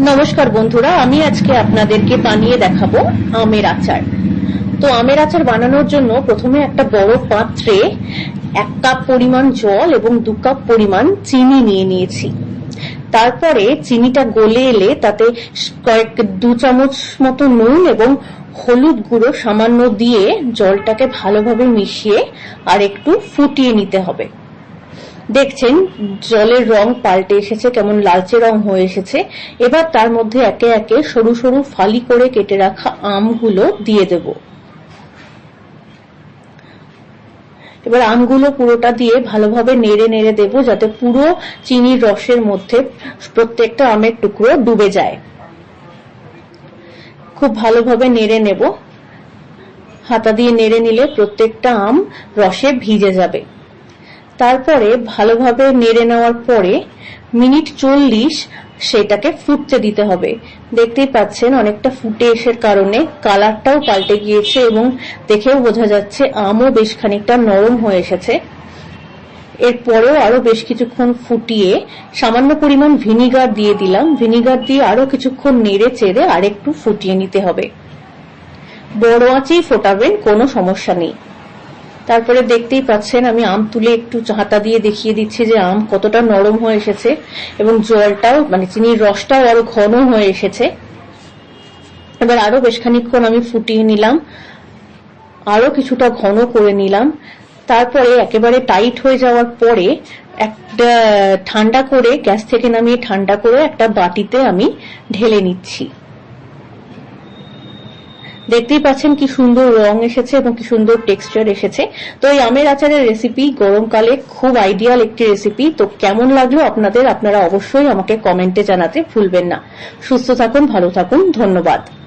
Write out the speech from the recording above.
নমস্কার বন্ধুরা, আমি আজকে আপনাদেরকে বানিয়ে দেখাবো আমের আচার। তো আমের আচার বানানোর জন্য প্রথমে একটা বড় পাত্রে এক কাপ পরিমাণ জল এবং দু কাপ পরিমাণ চিনি নিয়ে নিয়েছি। তারপরে চিনিটা গলে এলে তাতে কয়েক, দু চামচ মতো নুন এবং হলুদ গুঁড়ো সামান্য দিয়ে জলটাকে ভালোভাবে মিশিয়ে আর একটু ফুটিয়ে নিতে হবে। দেখছেন, জলের রং পাল্টে এসেছে, কেমন লালচে রং হয়ে এসেছে। এবার তার মধ্যে একে একে সরু সরু ফালি করে কেটে রাখা আমগুলো দিয়ে দেব। এবার আমগুলো পুরোটা দিয়ে ভালোভাবে নেড়ে নেড়ে দেব, যাতে পুরো চিনির রসের মধ্যে প্রত্যেকটা আমের টুকরো ডুবে যায়। খুব ভালোভাবে নেড়ে নেব। হাতা দিয়ে নেড়ে নিলে প্রত্যেকটা আম রসে ভিজে যাবে। তারপরে ভালোভাবে নেড়ে নেওয়ার পরে মিনিট চল্লিশ সেটাকে ফুটতে দিতে হবে। দেখতেই পাচ্ছেন অনেকটা ফুটে এসের কারণে কালারটাও পাল্টে গিয়েছে এবং দেখেও বোঝা যাচ্ছে আমও বেশ খানিকটা নরম হয়ে এসেছে। এরপরেও আরও বেশ কিছুক্ষণ ফুটিয়ে সামান্য পরিমাণ ভিনিগার দিয়ে দিলাম। ভিনিগার দিয়ে আরও কিছুক্ষণ নেড়ে চেড়ে আরেকটু ফুটিয়ে নিতে হবে। বড় আঁচেই ফোটাবেন, কোনো সমস্যা নেই। তারপরে দেখতেই পাচ্ছেন, আমি আম তুলে একটু হাতা দিয়ে দেখিয়ে দিচ্ছি যে আম কতটা নরম হয়ে এসেছে এবং জলটাও মানে চিনির রসটাও আরও ঘন হয়ে এসেছে। এবার আরও বেশ খানিকক্ষণ আমি ফুটিয়ে নিলাম, আরও কিছুটা ঘন করে নিলাম। তারপরে একেবারে টাইট হয়ে যাওয়ার পরে একটা ঠান্ডা করে, গ্যাস থেকে নামিয়ে ঠান্ডা করে একটা বাটিতে আমি ঢেলে নিচ্ছি। দেখতেই পাচ্ছেন কি সুন্দর রং এসেছে এবং কি সুন্দর টেক্সচার এসেছে। তো এই আমের আচারের রেসিপি গরমকালে খুব আইডিয়াল একটি রেসিপি তো কেমন লাগল আপনাদের? আপনারা অবশ্যই আমাকে কমেন্টে জানাতে ভুলবেন না। সুস্থ থাকুন, ভালো থাকুন, ধন্যবাদ।